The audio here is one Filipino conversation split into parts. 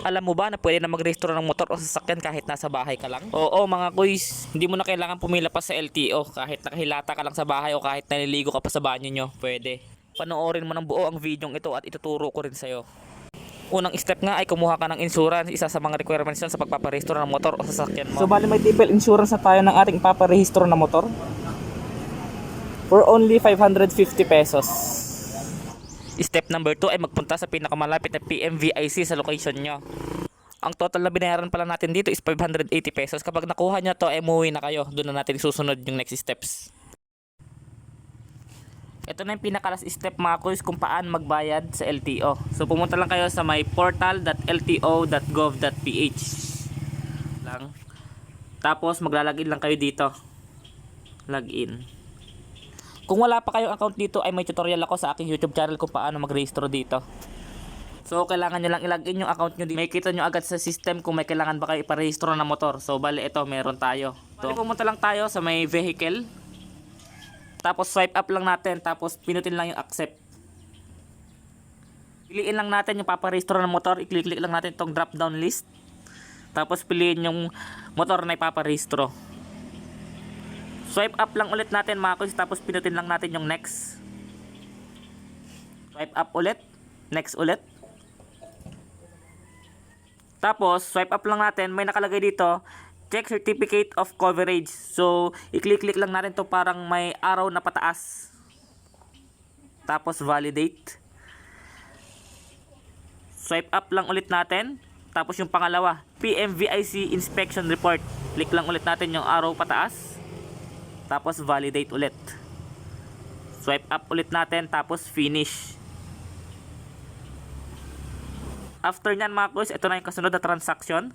Alam mo ba na pwede na mag-restore ng motor o sasakyan kahit nasa bahay ka lang? Oo mga kuys, hindi mo na kailangan pumila pa sa LTO kahit nakahilata ka lang sa bahay o kahit naliligo ka pa sa banyo nyo, pwede. Panoorin mo ng buo ang video ito at ituturo ko rin sa'yo. Unang step nga ay kumuha ka ng insurance, isa sa mga requirements yun sa pagpaparehistro ng motor o sasakyan mo. So bali may triple insurance na tayo ng ating paparehistro na motor. For only 550 pesos. Step number 2 ay magpunta sa pinakamalapit na PMVIC sa location nyo. Ang total na binayaran pala natin dito is 580 pesos. Kapag nakuha nyo to, ay umuwi na kayo. Doon na natin susunod yung next steps. Ito na yung pinaka last step mga kuys kung paano magbayad sa LTO. So pumunta lang kayo sa may portal.lto.gov.ph lang. Tapos maglalagin lang kayo dito. Login. Kung wala pa kayong account dito ay may tutorial ako sa aking YouTube channel kung paano mag-rehistro dito. So kailangan nyo lang ilagin yung account nyo dito. May kita nyo agad sa system kung may kailangan ba kayo iparehistro na motor. So bali ito meron tayo. Bali pumunta lang tayo sa may vehicle. Tapos swipe up lang natin tapos pinutin lang yung accept. Piliin lang natin yung paparehistro ng motor. I-click-click lang natin itong drop down list. Tapos piliin yung motor na ipaparehistro. Swipe up lang ulit natin mga kuys tapos pinutin lang natin yung next. Swipe up ulit. Next ulit. Tapos swipe up lang natin. May nakalagay dito. Check certificate of coverage. So i-click-click lang natin to parang may arrow na pataas. Tapos validate. Swipe up lang ulit natin. Tapos yung pangalawa, PMVIC inspection report. Click lang ulit natin yung arrow pataas. Tapos validate ulit. Swipe up ulit natin tapos finish. After nyan mga kuys, ito na yung kasunod na transaction.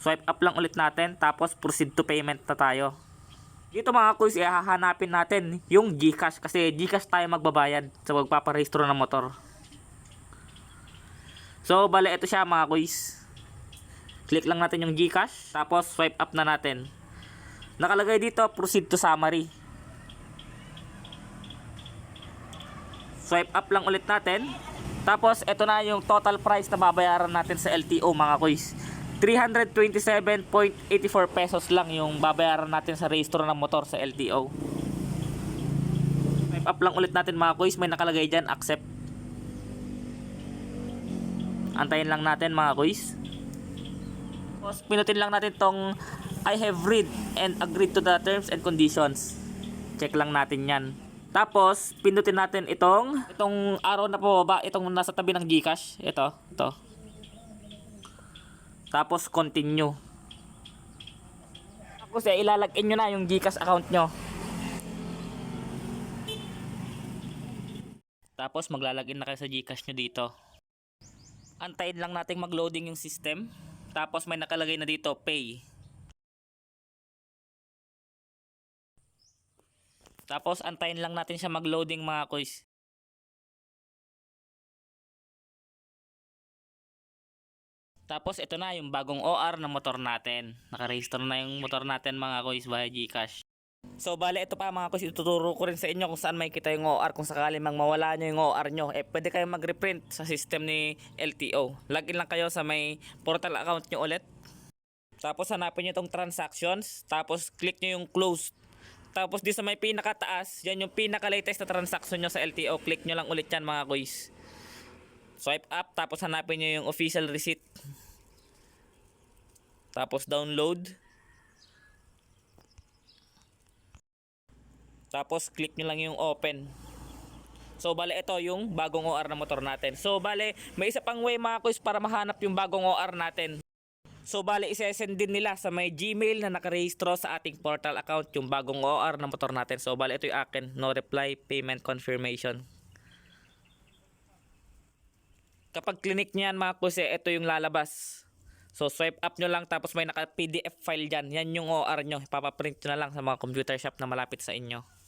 Swipe up lang ulit natin tapos proceed to payment na tayo. Dito mga kuys, ihahanapin natin yung GCash kasi GCash tayo magbabayad sa magpaparehistro ng motor. So, bale ito siya mga kuys. Click lang natin yung GCash tapos swipe up na natin. Nakalagay dito, proceed to summary. Swipe up lang ulit natin. Tapos, ito na yung total price na babayaran natin sa LTO mga kuys. 327.84 pesos lang yung babayaran natin sa rehistro ng motor sa LTO. Swipe up lang ulit natin mga kuys. May nakalagay dyan, accept. Antayin lang natin mga kuys. Tapos, pinutin lang natin tong I have read and agreed to the terms and conditions. Check lang natin yan. Tapos, pindutin natin itong itong arrow na pababa, itong nasa tabi ng Gcash. Ito, ito. Tapos, continue. Tapos, eh, ilalagin nyo na yung Gcash account nyo. Tapos, maglalagin na kayo sa Gcash nyo dito. Antayin lang natin mag-loading yung system. Tapos, may nakalagay na dito, pay. Tapos antayin lang natin siya mag-loading mga kuys. Tapos ito na yung bagong OR na motor natin. Nakaregister na yung motor natin mga kuys via Gcash. So bale ito pa mga kuys, ituturo ko rin sa inyo kung saan may kita yung OR kung sakali mang mawala nyo yung OR nyo. Eh pwede kayong mag-reprint sa system ni LTO. Login lang kayo sa may portal account nyo ulit. Tapos hanapin nyo itong transactions. Tapos click nyo yung close tapos di sa may pinakataas, yan yung pinaka-latest na transaction nyo sa LTO. Click nyo lang ulit yan mga kuys. Swipe up, tapos hanapin nyo yung official receipt. Tapos download. Tapos click nyo lang yung open. So bale ito yung bagong OR na motor natin. So bale may isa pang way mga kuys para mahanap yung bagong OR natin. So bale isesend din nila sa may Gmail na nakarehistro sa ating portal account yung bagong OR na motor natin. So bale ito yung akin, no reply payment confirmation. Kapag clinic niyan mga kuys, eh, ito yung lalabas. So swipe up nyo lang tapos may naka PDF file dyan. Yan yung OR nyo. Ipapaprint nyo na lang sa mga computer shop na malapit sa inyo.